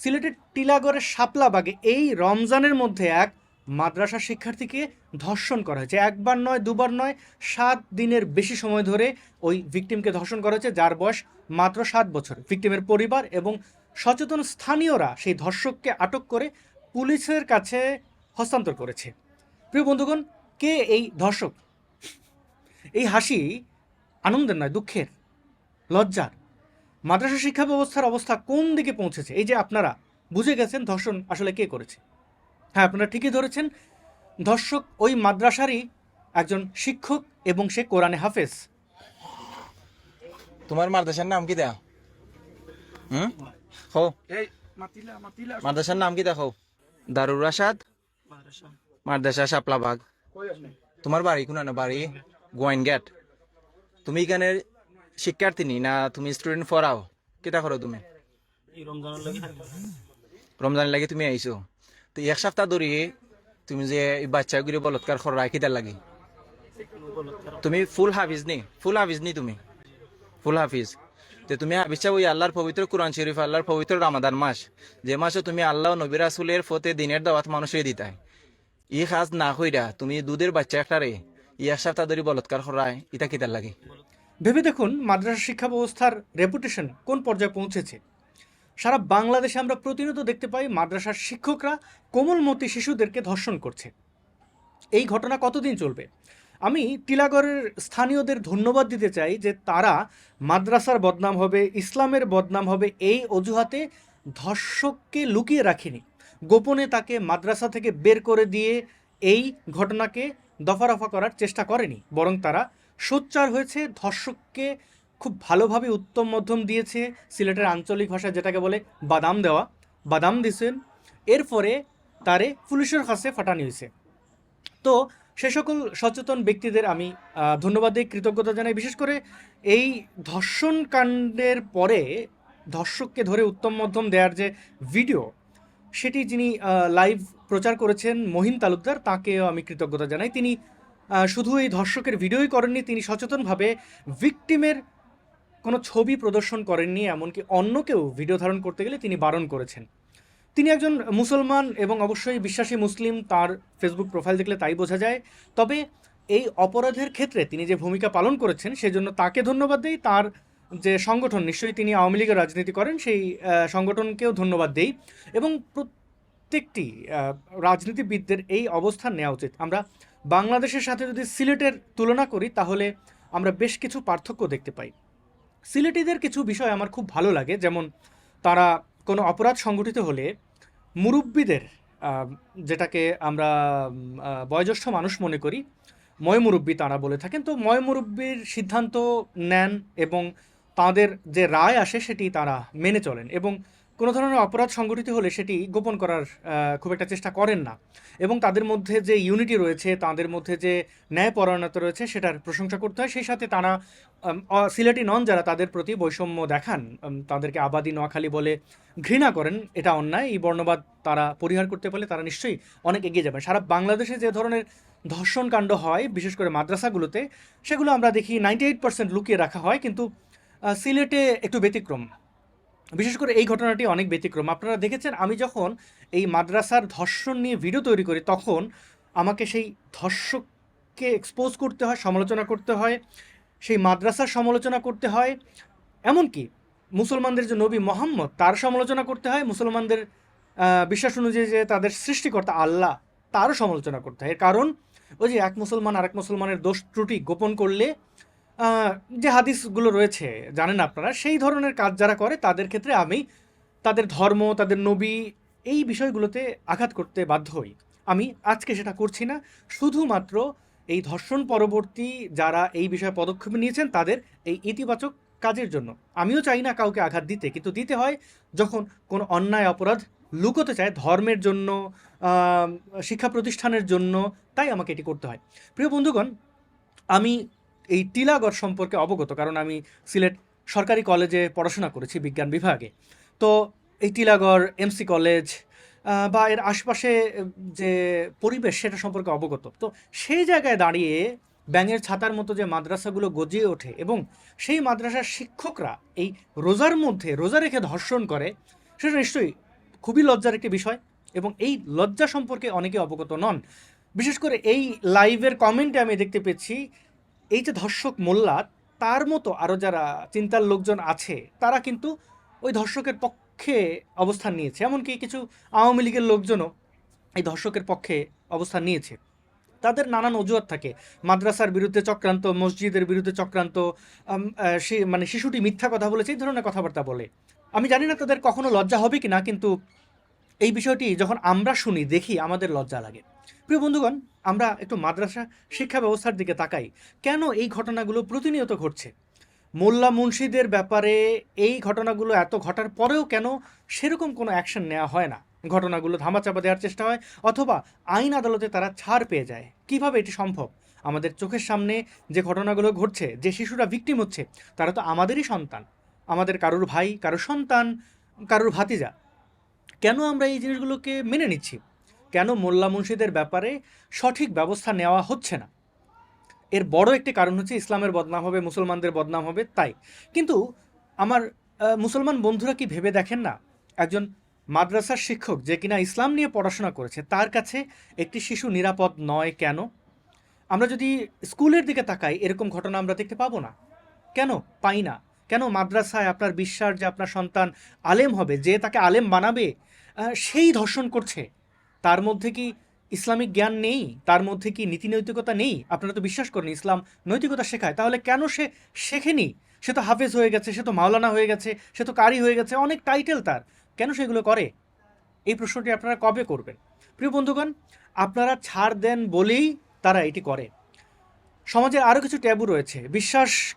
সিলেটের টিলাগড়ের শাপলাবাগে এই রমজানের মধ্যে এক মাদ্রাসা শিক্ষার্থীকে ধর্ষণ করা হয়েছে। একবার নয়, দুবার নয়, সাত দিনের বেশি সময় ধরে ওই ভিকটিমকে ধর্ষণ করা হয়েছে, যার বয়স মাত্র সাত বছর। ভিকটিমের পরিবার এবং সচেতন স্থানীয়রা সেই ধর্ষককে আটক করে পুলিশের কাছে হস্তান্তর করেছে। প্রিয় বন্ধুগণ, কে এই ধর্ষক? এই হাসি আনন্দের নয়, দুঃখের, লজ্জার। মাদ্রাসা শিক্ষা ব্যবস্থার অবস্থা কোন দিকে পৌঁছেছে? এই যে আপনারা বুঝে গেছেন ধর্ষণ আসলে কে করেছে? হ্যাঁ আপনারা ঠিকই ধরেছেন। ধর্ষক ওই মাদ্রাসারই একজন শিক্ষক এবং সে কোরআনে হাফেজ। তোমার মাদ্রাসার নাম কি দেয়া? হুম? হো মাদ্রাসার নাম কি দেখো দারুর রাশাদ? মাদ্রাসা। মাদ্রাসা শাপলাবাগ তোমার বাড়ি কোন? বাড়ি গোয়াইন গেট তুমি এখানে শিক্ষার্থী না তুমি স্টুডেন্ট পড়াও? কেটা করো তুমি? রমজানের লাগি তুমি আইছো। তো এক সপ্তাহ ধরে তুমি যে বাচ্চাগুলি বলৎকার খরা কিতার লাগে। তুমি ফুল হাফিজ নি? ফুল হাফিজ নি তুমি? ফুল হাফিজ। তো তুমি হাফিজ ওই আল্লাহর পবিত্র কোরআন শরীফ, আল্লাহর পবিত্র রামাদান মাস। যে মাসে তুমি আল্লাহ নবী রাসুলের ফতে দিনের দাওয়াত মানুষের দিতাই ই কাজ না কইরা তুমি দুধের বাচ্চা একটারে ই এক সপ্তাহ ধরে বলৎকার খরায় ইটা কিতার লাগে? ভেবে দেখুন মাদ্রাসা শিক্ষা ব্যবস্থার রেপুটেশন কোন পর্যায়ে পৌঁছেছে। সারা বাংলাদেশে আমরা প্রতিনিয়ত দেখতে পাই মাদ্রাসার শিক্ষকরা কোমলমতি শিশুদেরকে ধর্ষণ করছে। এই ঘটনা কতদিন চলবে? আমি টিলাগড়ের স্থানীয়দের ধন্যবাদ দিতে চাই যে তারা মাদ্রাসার বদনাম হবে, ইসলামের বদনাম হবে, এই অজুহাতে ধর্ষককে লুকিয়ে রাখেনি। গোপনে তাকে মাদ্রাসা থেকে বের করে দিয়ে এই ঘটনাকে দফারফা করার চেষ্টা করেনি, বরং তারা সোচ্চার হয়েছে, ধর্ষককে খুব ভালোভাবে উত্তম মধ্যম দিয়েছে সিলেটের আঞ্চলিক ভাষায় যেটাকে বলে বাদাম দেওয়া, বাদাম দিছেন। এরপরে তারে পুলিশের কাছে ফাটানি হয়েছে। তো সে সকল সচেতন ব্যক্তিদের আমি ধন্যবাদ দিয়ে কৃতজ্ঞতা জানাই। বিশেষ করে এই ধর্ষণ কাণ্ডের পরে ধর্ষককে ধরে উত্তম মধ্যম দেওয়ার যে ভিডিও, সেটি যিনি লাইভ প্রচার করেছেন মহিন তালুকদার, তাকেও আমি কৃতজ্ঞতা জানাই। তিনি শুধু এই ধর্ষকের ভিডিওই করেননি, তিনি সচেতনভাবে ভিকটিমের কোনো ছবি প্রদর্শন করেননি, এমনকি অন্যকেও ভিডিও ধারণ করতে গেলে তিনি বারণ করেছেন। তিনি একজন মুসলমান এবং অবশ্যই বিশ্বাসী মুসলিম, তার ফেসবুক প্রোফাইল দেখলে তাই বোঝা যায়। তবে এই অপরাধের ক্ষেত্রে তিনি যে ভূমিকা পালন করেছেন, সেজন্য তাকে ধন্যবাদ দেই। তার যে সংগঠন, নিশ্চয়ই তিনি আওয়ামী লীগের রাজনীতি করেন, সেই সংগঠনকেও ধন্যবাদ দেই। এবং প্রত্যেকটি রাজনীতিবিদদের এই অবস্থান নেওয়া উচিত। আমরা বাংলাদেশের সাথে যদি সিলেটের তুলনা করি, তাহলে আমরা বেশ কিছু পার্থক্য দেখতে পাই। সিলেটিদের কিছু বিষয় আমার খুব ভালো লাগে, যেমন তারা কোনো অপরাধ সংগঠিত হলে মুরব্বীদের যেটাকে আমরা বয়োজ্যেষ্ঠ মানুষ মনে করি, ময় মুরব্বী তারা বলে থাকেন। তো ময় মুরব্বীর সিদ্ধান্ত নেন এবং তাদের যে রায় আসে, সেটি তারা মেনে চলেন এবং কোনো ধরনের অপরাধ সংগঠিত হলে সেটি গোপন করার খুব একটা চেষ্টা করেন না। এবং তাদের মধ্যে যে ইউনিটি রয়েছে, তাদের মধ্যে যে ন্যায়পরায়ণতা রয়েছে, সেটার প্রশংসা করতে হয়। সেই সাথে তারা সিলেটি নন যারা তাদের প্রতি বৈষম্য দেখান তাদেরকে আবাদি নোয়াখালী বলে ঘৃণা করেন, এটা অন্যায়। এই বর্ণবাদ তারা পরিহার করতে পারলে তারা নিশ্চয়ই অনেক এগিয়ে যাবেন। সারা বাংলাদেশে যে ধরনের ধর্ষণ কাণ্ড হয়, বিশেষ করে মাদ্রাসাগুলোতে, সেগুলো আমরা দেখি নাইনটি এইট পার্সেন্ট লুকিয়ে রাখা হয়। কিন্তু সিলেটে একটু ব্যতিক্রম। বিশেষ করে এই ঘটনাটি অনেক ব্যতিক্রম। আপনারা দেখেছেন, আমি যখন এই মাদ্রাসার ধর্ষণ নিয়ে ভিডিও তৈরি করি, তখন আমাকে সেই ধর্ষককে এক্সপোজ করতে হয়, সমালোচনা করতে হয়, সেই মাদ্রাসার সমালোচনা করতে হয়, এমনকি মুসলমানদের যে নবী মোহাম্মদ, তার সমালোচনা করতে হয়, মুসলমানদের বিশ্বাস অনুযায়ী যে তাদের সৃষ্টিকর্তা আল্লাহ, তারও সমালোচনা করতে হয়। কারণ, ওই যে এক মুসলমান আর এক মুসলমানের দোষ ত্রুটি গোপন করলে যে হাদিসগুলো রয়েছে, জানেন আপনারা, সেই ধরনের কাজ যারা করে, তাদের ক্ষেত্রে আমি তাদের ধর্ম, তাদের নবী এই বিষয়গুলোতে আঘাত করতে বাধ্য হই। আমি আজকে সেটা করছি না। শুধুমাত্র এই ধর্ষণ পরবর্তী যারা এই বিষয়ে পদক্ষেপ নিয়েছেন, তাদের এই ইতিবাচক কাজের জন্য। আমিও চাই না কাউকে আঘাত দিতে, কিন্তু দিতে হয় যখন কোনো অন্যায় অপরাধ লুকোতে চায় ধর্মের জন্য শিক্ষা প্রতিষ্ঠানের জন্য, তাই আমাকে এটি করতে হয়। প্রিয় বন্ধুগণ, আমি এই টিলাগড় সম্পর্কে অবগত, কারণ আমি সিলেট সরকারি কলেজে পড়াশোনা করেছি বিজ্ঞান বিভাগে। তো এই টিলাগড় এমসি কলেজ বা এর আশপাশে যে পরিবেশ সেটা সম্পর্কে অবগত। তো সেই জায়গায় দাঁড়িয়ে ব্যাঙের ছাতার মতো যে মাদ্রাসাগুলো গজিয়ে ওঠে এবং সেই মাদ্রাসার শিক্ষকরা এই রোজার মধ্যে রোজা রেখে ধর্ষণ করে, সেটা নিশ্চয়ই খুবই লজ্জার একটি বিষয় এবং এই লজ্জা সম্পর্কে অনেকে অবগত নন। বিশেষ করে এই লাইভের কমেন্টে আমি দেখতে পেয়েছি এই যে ধর্ষক মোল্লা, তার মতো আরও যারা চিন্তার লোকজন আছে, তারা কিন্তু ওই ধর্ষকের পক্ষে অবস্থান নিয়েছে। এমনকি কিছু আওয়ামী লীগের লোকজনও এই ধর্ষকের পক্ষে অবস্থান নিয়েছে। তাদের নানান অজুহাত থাকে। মাদ্রাসার বিরুদ্ধে চক্রান্ত, মসজিদের বিরুদ্ধে চক্রান্ত মানে শিশুটি মিথ্যা কথা বলেছে, এই ধরনের কথাবার্তা বলে। আমি জানি না তাদের কখনো লজ্জা হবে কি না, কিন্তু এই বিষয়টি যখন আমরা শুনি, দেখি আমাদের লজ্জা লাগে। প্রিয় বন্ধুগণ, আমরা একটু মাদ্রাসা শিক্ষা ব্যবস্থার দিকে তাকাই। কেন এই ঘটনাগুলো প্রতিনিয়ত ঘটছে? মোল্লা মুন্সিদের ব্যাপারে এই ঘটনাগুলো এত ঘটার পরেও কেন সেরকম কোনো অ্যাকশন নেওয়া হয় না? ঘটনাগুলো ধামাচাপা দেওয়ার চেষ্টা হয়, অথবা আইন আদালতে তারা ছাড় পেয়ে যায়। কীভাবে এটি সম্ভব? আমাদের চোখের সামনে যে ঘটনাগুলো ঘটছে, যে শিশুরা ভিকটিম হচ্ছে, তারা তো আমাদেরই সন্তান। আমাদের কারোর ভাই, কারোর সন্তান, কারোর ভাতিজা কেন আমরা এই জিনিসগুলোকে মেনে নিচ্ছি? কেন মোল্লা মুন্সিদের ব্যাপারে সঠিক ব্যবস্থা নেওয়া হচ্ছে না? এর বড় একটি কারণ হচ্ছে ইসলামের বদনাম হবে, মুসলমানদের বদনাম হবে, তাই। কিন্তু আমার মুসলমান বন্ধুরা কি ভেবে দেখেন না? একজন মাদ্রাসার শিক্ষক যে কিনা ইসলাম নিয়ে পড়াশোনা করেছে, তার কাছে একটি শিশু নিরাপদ নয় কেন? আমরা যদি স্কুলের দিকে তাকাই, এরকম ঘটনা আমরা দেখতে পাবো না। কেন? পাই না। কেন মাদ্রাসায় আপনার বিশ্বাস যে আপনার সন্তান আলেম হবে, যে তাকে আলেম বানাবে সেই ধর্ষণ করছে। তার মধ্যে কি ইসলামিক জ্ঞান নেই? তার মধ্যে কি নীতি নৈতিকতা নেই? আপনারা তো বিশ্বাস করেন, ইসলাম নৈতিকতা শেখায়। তাহলে কেন সে শেখেনি? সে তো হাফেজ হয়ে গেছে, সে তো মাওলানা হয়ে গেছে, সে তো কারি হয়ে গেছে, অনেক টাইটেল তার। কেন সেগুলো করে? এই প্রশ্নটি আপনারা কবে করবেন? প্রিয় বন্ধুগণ, আপনারা ছাড় দেন বলেই তারা এটি করে। সমাজে আরও কিছু ট্যাবু রয়েছে। বিশ্বাস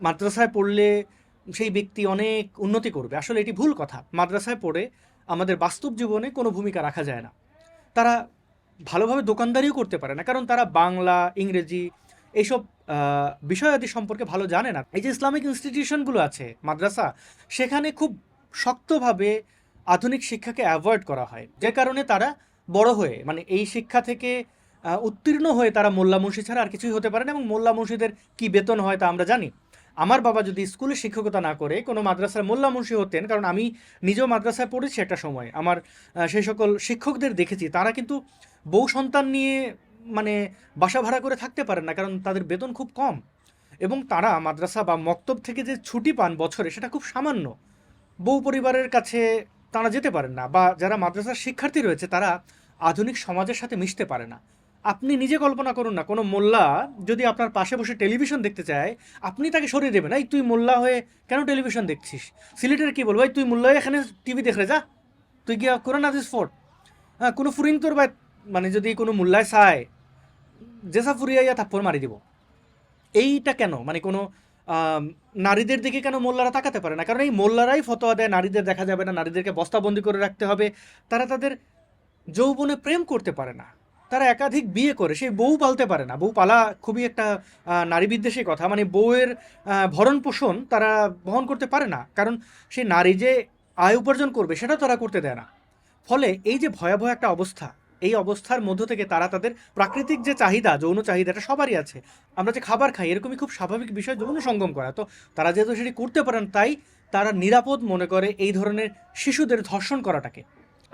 মাদ্রাসায় পড়লে সেই ব্যক্তি অনেক উন্নতি করবে। আসলে এটি ভুল কথা। মাদ্রাসায় পড়ে আমাদের বাস্তব জীবনে কোনো ভূমিকা রাখা যায় না। তারা ভালোভাবে দোকানদারিও করতে পারে না, কারণ তারা বাংলা, ইংরেজি এইসব বিষয়াদি সম্পর্কে ভালো জানে না। এই যে ইসলামিক ইনস্টিটিউশনগুলো আছে, মাদ্রাসা, সেখানে খুব শক্তভাবে আধুনিক শিক্ষাকে অ্যাভয়েড করা হয়। যে কারণে তারা বড় হয়ে মানে এই শিক্ষা থেকে উত্তীর্ণ হয়ে তারা মোল্লা মুন্সি ছাড়া আর কিছুই হতে পারে না এবং মোল্লা মুন্সিদের কি বেতন হয় তা আমরা জানি। আমার বাবা যদি স্কুলে শিক্ষকতা না করে, কোনো মাদ্রাসার মোল্লা মুন্সি হতেন, কারণ আমি নিজেও মাদ্রাসায় পড়েছি একটা সময়, আমার সেই সকল শিক্ষকদের দেখেছি, তারা কিন্তু বউ সন্তান নিয়ে মানে বাসা ভাড়া করে থাকতে পারেন না, কারণ তাদের বেতন খুব কম। এবং তারা মাদ্রাসা বা মক্তব থেকে যে ছুটি পান বছরে, সেটা খুব সামান্য। বউ পরিবারের কাছে তারা যেতে পারেন না, বা যারা মাদ্রাসার শিক্ষার্থী রয়েছে, তারা আধুনিক সমাজের সাথে মিশতে পারে না। আপনি নিজে কল্পনা করুন না, কোনো মোল্লা যদি আপনার পাশে বসে টেলিভিশন দেখতে চায়, আপনি তাকে সরিয়ে দেবেন, এই তুই মোল্লা হয়ে কেন টেলিভিশন দেখছিস? সিলেটের কী বলব, এই তুই মোল্লা এখানে টিভি দেখলে যা। তুই গিয়া কোরআন, হাদিস ফোর্ট হ্যাঁ কোনো ফুরিং তোর বা মানে যদি কোনো মোল্লায় চায় জেসা ফুরিয়া ইয়া থাপ্পড় মারি দিব। এইটা কেন? মানে কোনো নারীদের দিকে কেন মোল্লারা তাকাতে পারে না? কারণ এই মোল্লারাই ফতোয়া দেয়, নারীদের দেখা যাবে না, নারীদেরকে বস্তাবন্দি করে রাখতে হবে। তারা তাদের যৌবনে প্রেম করতে পারে না। তারা একাধিক বিয়ে করে, সেই বউ পালতে পারে না। বউ পালা খুবই একটা নারী বিদ্বেষী কথা। মানে বউয়ের ভরণ পোষণ তারা বহন করতে পারে না। কারণ সেই নারী যে আয় উপার্জন করবে, সেটা তারা করতে দেয় না। ফলে এই যে ভয়াবহ একটা অবস্থা, এই অবস্থার মধ্য থেকে তারা তাদের প্রাকৃতিক যে চাহিদা, যৌন চাহিদা এটা সবারই আছে। আমরা যে খাবার খাই, এরকমই খুব স্বাভাবিক বিষয় যৌন সঙ্গম করা। তো তারা যেহেতু সেটি করতে পারেন, তাই তারা নিরাপদ মনে করে এই ধরনের শিশুদের ধর্ষণ করাটাকে।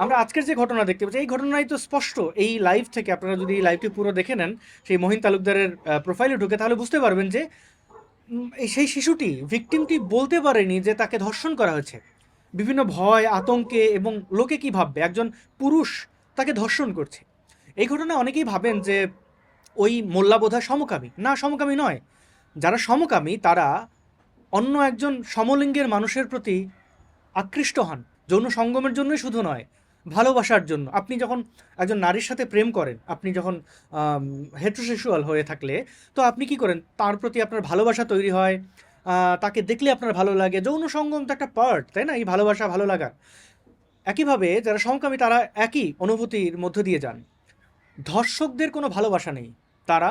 আমরা আজকের যে ঘটনা দেখতে পাচ্ছি, এই ঘটনাই তো স্পষ্ট। এই লাইভ থেকে আপনারা যদি এই লাইভটি পুরো দেখে নেন, সেই মহিন তালুকদারের প্রোফাইলে ঢুকে, তাহলে বুঝতে পারবেন যে সেই শিশুটি ভিকটিমটি বলতে পারেনি যে তাকে ধর্ষণ করা হয়েছে। বিভিন্ন ভয়, আতঙ্কে এবং লোকে কি ভাববে? একজন পুরুষ তাকে ধর্ষণ করছে। এই ঘটনা অনেকেই ভাবেন যে, ওই মোল্লা বোধহয় সমকামী। না, সমকামী নয়। যারা সমকামী, তারা অন্য একজন সমলিঙ্গের মানুষের প্রতি আকৃষ্ট হন। যৌন সঙ্গমের জন্যই শুধু নয় ভালোবাসার জন্য। আপনি যখন একজন নারীর সাথে প্রেম করেন, আপনি যখন হেট্রোসেক্সুয়াল হয়ে থাকলে, তো আপনি কি করেন? তার প্রতি আপনার ভালোবাসা তৈরি হয় তাকে দেখলে আপনার ভালো লাগে। যৌন সঙ্গম তো একটা পার্ট তাই না? এই ভালোবাসা, ভালো লাগা। একইভাবে যারা সমকামী তারা একই অনুভূতির মধ্য দিয়ে যান। ধর্ষকদের কোনো ভালোবাসা নেই। তারা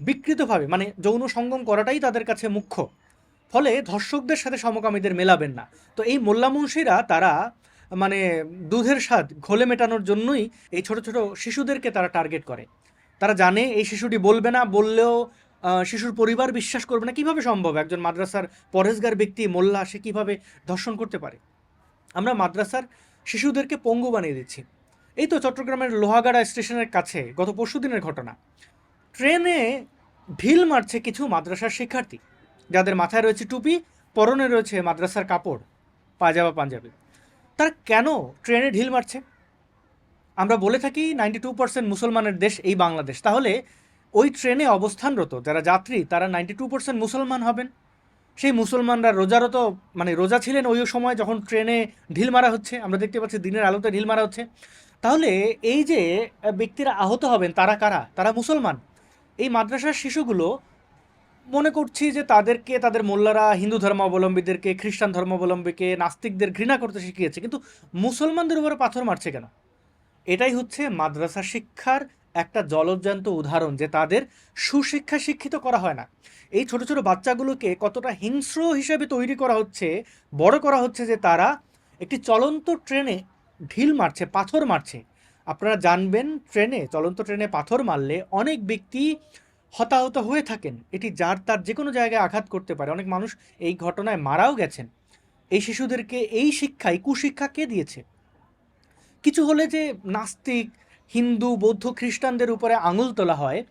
বিকৃতভাবে মানে যৌন সঙ্গম করাটাই তাদের কাছে মুখ্য। ফলে ধর্ষকদের সাথে সমকামীদের মেলাবেন না। তো এই মোল্লা তারা মানে দুধের স্বাদ ঘোলে মেটানোর জন্যই এই ছোট ছোট শিশুদেরকে তারা টার্গেট করে। তারা জানে এই শিশুটি বলবে না, বললেও শিশুর পরিবার বিশ্বাস করবে না। কীভাবে সম্ভব? একজন মাদ্রাসার পরেশগার ব্যক্তি, মোল্লা, সে কীভাবে ধর্ষণ করতে পারে? আমরা মাদ্রাসার শিশুদেরকে পঙ্গু বানিয়ে দিচ্ছি। এই তো চট্টগ্রামের লোহাগাড়া স্টেশনের কাছে গত পরশু দিনের ঘটনা। ট্রেনে ঢিল মারছে কিছু মাদ্রাসার শিক্ষার্থী। যাদের মাথায় রয়েছে টুপি, পরনে রয়েছে মাদ্রাসার কাপড় পাজামা পাঞ্জাবি। তারা কেন ট্রেনে ঢিল মারছে? আমরা বলে থাকি নাইনটি টু পার্সেন্ট মুসলমানের দেশ এই বাংলাদেশ। তাহলে ওই ট্রেনে অবস্থানরত যারা যাত্রী, তারা নাইনটি টু পার্সেন্ট মুসলমান হবেন? সেই মুসলমানরা রোজারত মানে রোজা ছিলেন ওই সময় যখন ট্রেনে ঢিল মারা হচ্ছে, আমরা দেখতে পাচ্ছি দিনের আলোতে ঢিল মারা হচ্ছে। তাহলে এই যে ব্যক্তিরা আহত হবেন, তারা কারা? তারা মুসলমান। এই মাদ্রাসার শিশুগুলো মনে করছি যে তাদেরকে, তাদের মোল্লারা হিন্দু ধর্মাবলম্বীদেরকে, খ্রিস্টান ধর্মাবলম্বীকে, নাস্তিকদের ঘৃণা করতে শিখিয়েছে, কিন্তু মুসলমানদের উপরে পাথর মারছে কেন? এটাই হচ্ছে মাদ্রাসা শিক্ষার একটা জলজ্যান্ত উদাহরণ যে তাদের সুশিক্ষা শিক্ষিত করা হয় না। এই ছোট ছোট বাচ্চাগুলোকে কতটা হিংস্র হিসেবে তৈরি করা হচ্ছে, বড় করা হচ্ছে যে তারা একটি চলন্ত ট্রেনে ঢিল মারছে, পাথর মারছে। আপনারা জানবেন, ট্রেনে, চলন্ত ট্রেনে পাথর মারলে অনেক ব্যক্তি হতাহত হয়ে থাকেন। এটি যার তার যে কোনো জায়গায় আঘাত করতে পারে। অনেক মানুষ এই ঘটনায় মারাও গেছেন। এই শিশুদেরকে এই শিক্ষাই কুশিক্ষা কে দিয়েছে? কিছু হলে যে নাস্তিক, হিন্দু, বৌদ্ধ, খ্রিস্টানদের উপরে আঙুল তোলা হয়।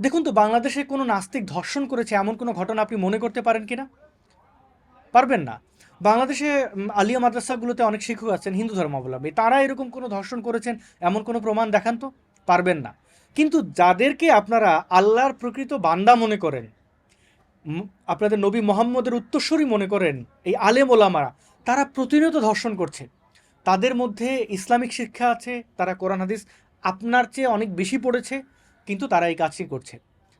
দেখুন তো, বাংলাদেশে কোনো নাস্তিক ধর্ষণ করেছে, এমন কোনো ঘটনা আপনি মনে করতে পারেন কিনা পারবেন না। বাংলাদেশে আলিয়া মাদ্রাসাগুলোতে অনেক শিক্ষক আছেন, হিন্দু ধর্মাবলম্বী। তারা এরকম কোনো ধর্ষণ করেছেন, এমন কোনো প্রমাণ দেখান তো? পারবেন না। কিন্তু যাদেরকে আপনারা আল্লাহর প্রকৃত বান্দা মনে করেন আপনাদের নবী মোহাম্মদের উত্তরস্বরী মনে করেন, এই আলেম ওলামারা, তারা প্রতিনিয়ত ধর্ষণ করছে। তাদের মধ্যে ইসলামিক শিক্ষা আছে, তারা কোরআন, হাদিস আপনার চেয়ে অনেক বেশি পড়েছে, কিন্তু তারা এই কাজটি করছে।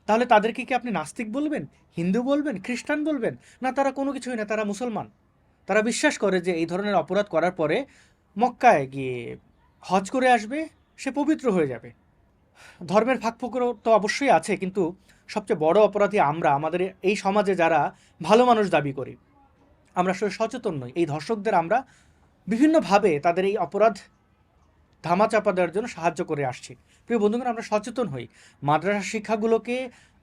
তাহলে তাদেরকে কি আপনি নাস্তিক বলবেন, হিন্দু বলবেন, খ্রিস্টান বলবেন? না, তারা কোনো কিছুই না, তারা মুসলমান। তারা বিশ্বাস করে যে এই ধরনের অপরাধ করার পরে মক্কায় গিয়ে হজ করে আসবে, সে পবিত্র হয়ে যাবে। ধর্মের ফাঁক তো অবশ্যই আছে, কিন্তু সবচেয়ে বড় অপরাধী আমরা, আমাদের এই সমাজে যারা ভালো মানুষ দাবি করি, আমরা আসলে সচেতন নই। এই ধর্ষকদের আমরা বিভিন্নভাবে তাদের এই অপরাধ ধামাচাপা দেওয়ার জন্য সাহায্য করে আসছি। প্রিয় বন্ধুগণ, আমরা সচেতন হই। মাদ্রাসা শিক্ষাগুলোকে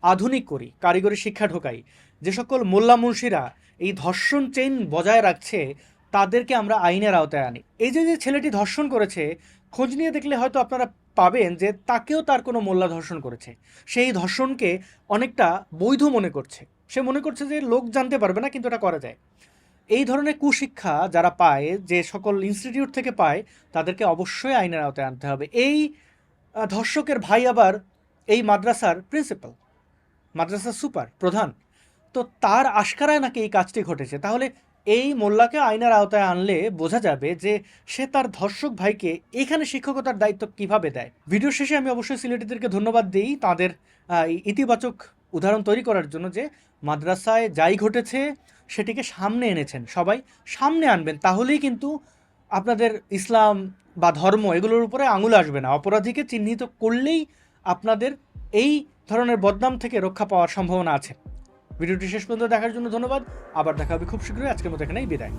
আধুনিক করি, কারিগরি শিক্ষা ঢোকাই। যে সকল মোল্লা মুন্সিরা এই ধর্ষণ চেইন বজায় রাখছে, তাদেরকে আমরা আইনের আওতায় আনি। এই যে যে ছেলেটি ধর্ষণ করেছে খোঁজ নিয়ে দেখলে হয়তো আপনারা পাবেন যে তাকেও তার কোনো মোল্লা ধর্ষণ করেছে। সেই ধর্ষণকে অনেকটা বৈধ মনে করছে। সে মনে করছে যে লোক জানতে পারবে না, কিন্তু এটা করা যায়। এই ধরনের কুশিক্ষা যারা পায়, যে সকল ইনস্টিটিউট থেকে পায়, তাদেরকে অবশ্যই আইনের আওতায় আনতে হবে। এই ধর্ষকের ভাই আবার এই মাদ্রাসার প্রিন্সিপাল মাদ্রাসার সুপার প্রধান। তো তার আশকারায় নাকি এই কাজটি ঘটেছে? তাহলে এই মোল্লাকে আইনের আওতায় আনলে বোঝা যাবে যে সে তার ধর্ষক ভাইকে এখানে শিক্ষকতার দায়িত্ব কীভাবে দেয়। ভিডিও শেষে আমি অবশ্যই সিলেটিদেরকে ধন্যবাদ দিই তাদের ইতিবাচক উদাহরণ তৈরি করার জন্য যে মাদ্রাসায় যাই ঘটেছে সেটিকে সামনে এনেছেন। সবাই সামনে আনবেন, তাহলেই কিন্তু আপনাদের ইসলাম বা ধর্ম এগুলোর উপরে আঙুল আসবে না। অপরাধীকে চিহ্নিত করলেই আপনাদের এই ধরনের বদনাম থেকে রক্ষা পাওয়ার সম্ভাবনা আছে। ভিডিওটি শেষ পর্যন্ত দেখার জন্য ধন্যবাদ। আবার দেখা হবে খুব শীঘ্রই। আজকের মতো এখানেই বিদায়।